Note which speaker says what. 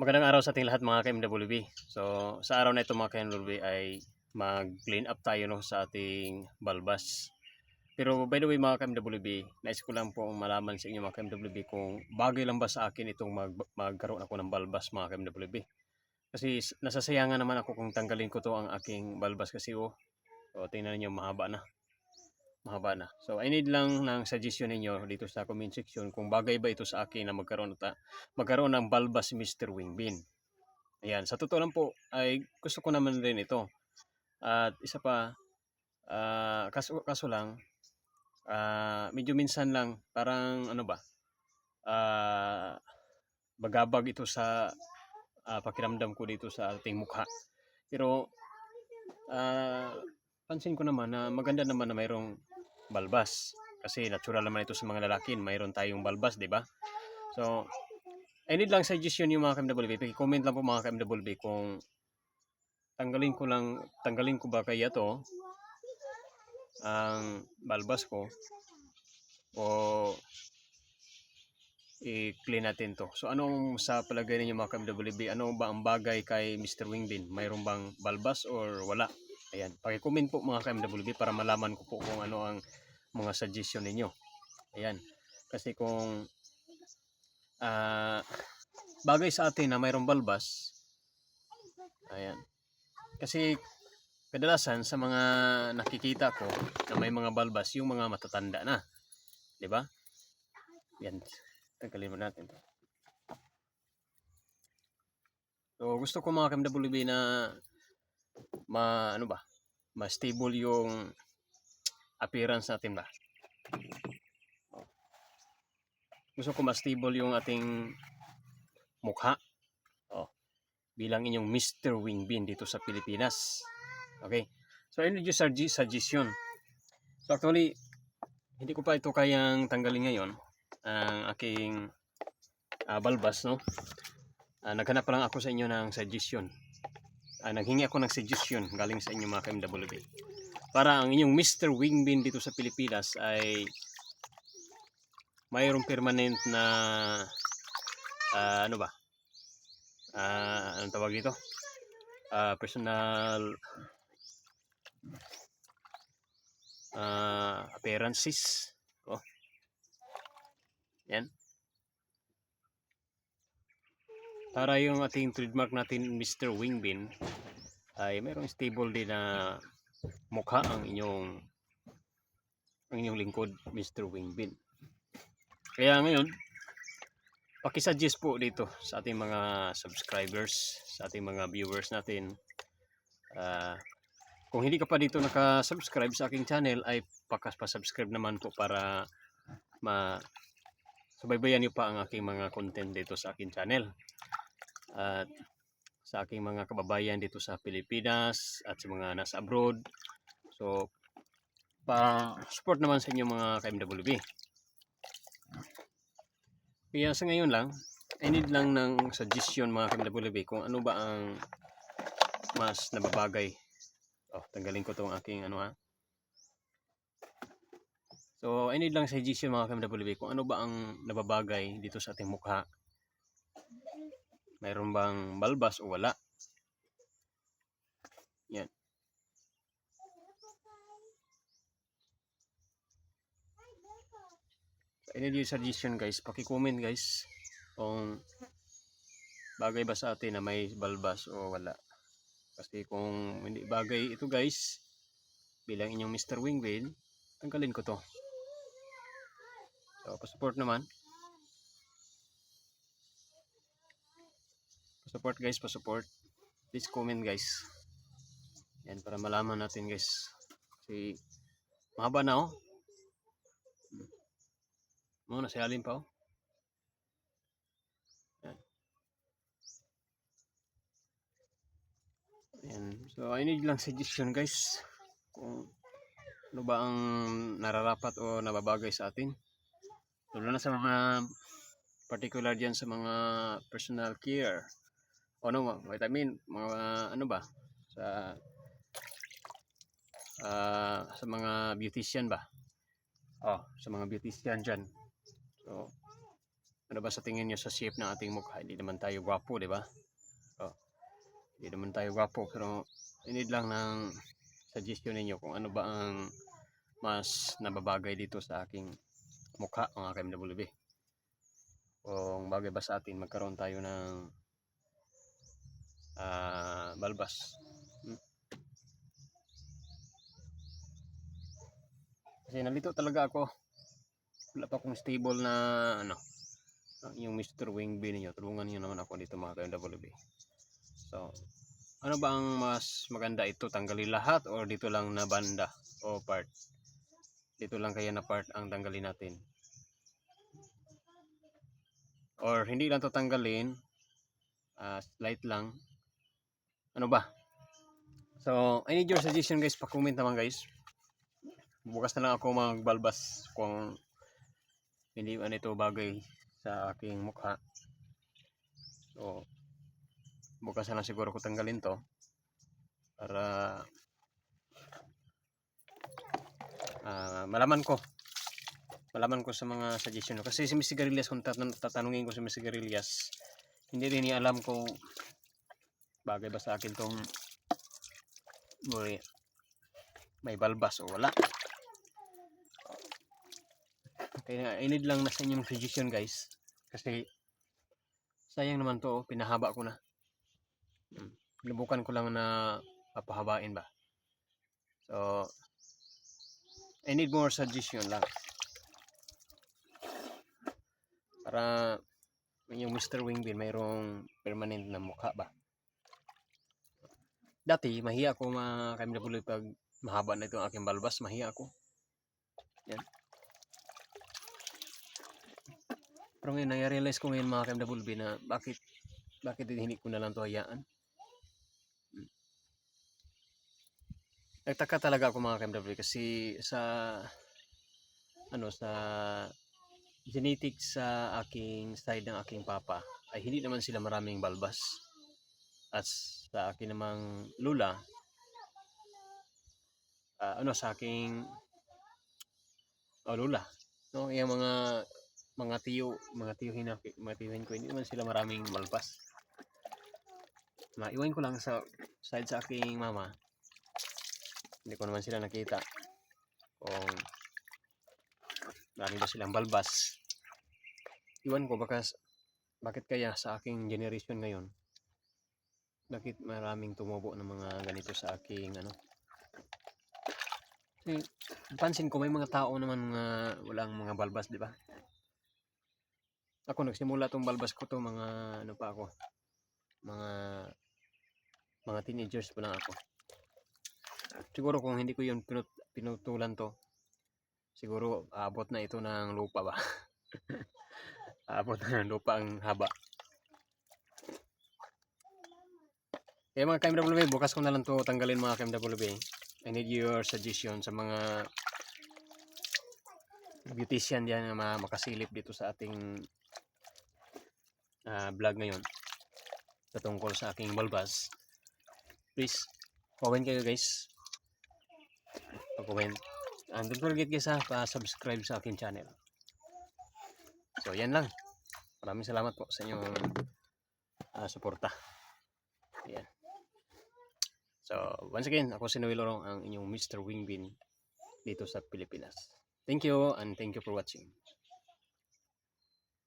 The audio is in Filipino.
Speaker 1: Magandang araw sa ating lahat mga ka-MWB. So, sa araw na ito mga ka-MWB ay mag-clean up tayo no, sa ating balbas. Pero by the way mga ka-MWB, nais ko lang pong malaman sa inyo mga ka-MWB kung bagay lang ba sa akin itong mag magkaroon ako ng balbas mga ka-MWB. Kasi nasasayangan naman ako kung tanggalin ko to ang aking balbas kasi oh, oh tingnan niyo mahaba na. Mahaba na. So I need lang ng suggestion ninyo dito sa comment section kung bagay ba ito sa akin na magkaroon ta magkaroon ng balbas si Mr. Wingbin. Ayan, sa totoo lang po ay gusto ko naman rin ito. At isa pa, ah, kaso, kaso lang, ah, medyo minsan lang, parang ano ba, ah, bagabag ito sa ah, pakiramdam ko dito sa ating mukha. Pero, ah, pansin ko naman na maganda naman na mayroong balbas. Kasi natural naman ito sa mga lalaki, mayroon tayong balbas, di ba? So, I need lang suggestion yung mga KMWB. Comment lang po mga KMWB kung tanggalin ko lang, tanggalin ko ba kaya to ang balbas ko o i-clean natin to. So anong sa palagay ninyo mga KMWB, ano ba ang bagay kay Mr. Wingbin? Mayroon bang balbas or wala? Ayan, paki-comment po mga KMWB para malaman ko po kung ano ang mga suggestion ninyo. Ayan, kasi kung ah bagay sa atin na mayroong balbas, ayan, kasi kadalasan sa mga nakikita ko na may mga balbas, yung mga matatanda na. ba? Yan. Tanggalin mo natin. to. So, gusto ko mga KMWB na ma ano ba? Ma stable yung appearance natin ba? Gusto ko ma stable yung ating mukha. Oh. Bilang inyong Mr. Wingbin dito sa Pilipinas. Okay. So, yun yung sugge- suggestion. So, actually, hindi ko pa ito kayang tanggalin ngayon. Ang aking ah, balbas, no? Ah, naghanap pa lang ako sa inyo ng suggestion. Ah, naghingi ako ng suggestion galing sa inyo mga KMWB. Para ang inyong Mr. Wingbin dito sa Pilipinas ay mayroong permanent na ah, ano ba? Ah, anong tawag dito? Ah, personal ah, appearances. Oh. Yan. Para yung ating trademark natin Mr. Wingbin ay mayroong stable din na mukha ang inyong ang inyong lingkod Mr. Wingbin. Kaya ngayon, pakisuggest po dito sa ating mga subscribers, sa ating mga viewers natin. Ah, kung hindi ka pa dito naka-subscribe sa aking channel ay pakas pa-subscribe naman po para ma subaybayan niyo pa ang aking mga content dito sa aking channel. At sa aking mga kababayan dito sa Pilipinas at sa mga nasa abroad. So, pa support naman sa inyo mga KMWB. Kaya sa ngayon lang, I need lang ng suggestion mga KMWB kung ano ba ang mas nababagay. Oh, tanggalin ko tong aking ano ha. So, I need lang suggestion mga KMWB kung ano ba ang nababagay dito sa ating mukha. Mayroon bang balbas o wala? Yan. Yung suggestion guys. Paki-comment guys kung bagay ba sa atin na may balbas o wala. Kasi kung hindi bagay ito guys, bilang inyong Mr. Wingwin, tanggalin ko to. So, pa-support naman. Pa-support guys, pa-support. Please comment guys. Yan, para malaman natin guys. Kasi, mahaba na oh. Mga nasa ilalim pa oh. Yan. Yan. So, I need lang suggestion guys. Kung ano ba ang nararapat o nababagay sa atin. Lalo na sa mga particular dyan sa mga personal care. Ano, vitamin, mga ano ba? Sa ah, sa mga beautician ba? Oh, sa mga beautician dyan. So, Ano ba sa tingin nyo sa shape ng ating mukha? Hindi naman tayo gwapo, di ba? Oh, hindi naman tayo gwapo, pero I need lang ng suggestion ninyo kung ano ba ang mas nababagay dito sa aking mukha, mga KMWB. Kung bagay ba sa atin, magkaroon tayo ng ah, balbas. Hmm? Kasi nalito talaga ako. Wala pa akong stable na ano, ang yung Mr. Wingby ninyo. Tulungan niyo naman ako dito mga KMWB. So, ano ba ang mas maganda ito? Tanggalin lahat or dito lang na banda o part? Dito lang kaya na part ang tanggalin natin. Or hindi lang to tanggalin, ah, slight lang. Ano ba? So, I need your suggestion guys. Pa-comment naman guys. Bukas na lang ako magbalbas kung hindi man ito bagay sa aking mukha. So, bukas na lang siguro ko tanggalin to para ah, malaman ko malaman ko sa mga suggestion nyo. kasi si Mr. Garillas kung tatan- tatanungin ko si Mr. Garillas hindi rin niya alam kung bagay ba sa akin tong may, may balbas o wala kaya I need lang na sa inyong suggestion guys kasi sayang naman to oh, pinahaba ko na Hmm. Sinubukan ko lang na papahabain ba. So, I need more suggestion lang. Para yung Mr. Wingbin mayroong permanent na mukha ba. Dati, mahiya ako mga KMW pag mahaba na itong aking balbas, mahiya ako. Yan. Pero ngayon, na-realize ko ngayon mga KMW na bakit bakit hindi ko na lang to hayaan. Nagtaka talaga ako mga KMW kasi sa ano sa genetics sa aking side ng aking papa ay hindi naman sila maraming balbas. At sa akin namang lula. Ah, ano sa aking oh, lula. No yung mga mga tiyo mga tiyuhin na mga tiyuhin ko hindi naman sila maraming balbas maiwan ko lang sa side sa aking mama. Hindi ko naman sila nakita. Kung marami ba silang balbas. Iwan ko baka bakit kaya sa aking generation ngayon bakit maraming tumubo ng mga ganito sa aking ano? Kasi pansin ko may mga tao naman mga walang mga balbas di ba? Ako nagsimula tong balbas ko to mga ano pa ako? Mga mga teenagers pa lang ako. Siguro kung hindi ko yun pinut, pinutulan to siguro aabot na ito ng lupa ba? Aabot na ng lupa ang haba kaya mga KMWB bukas ko na lang to tanggalin mga KMWB I need your suggestion sa mga beautician diyan na ma- makasilip dito sa ating ah, vlog ngayon sa tungkol sa aking balbas. Please comment kayo guys. Pag-comment and don't forget guys ha pa-subscribe sa aking channel. So yan lang. Maraming salamat po sa inyong ah, suporta. Yan so once again ako si Noel Lorong ang inyong Mr. Wingbin dito sa Pilipinas thank you and thank you for watching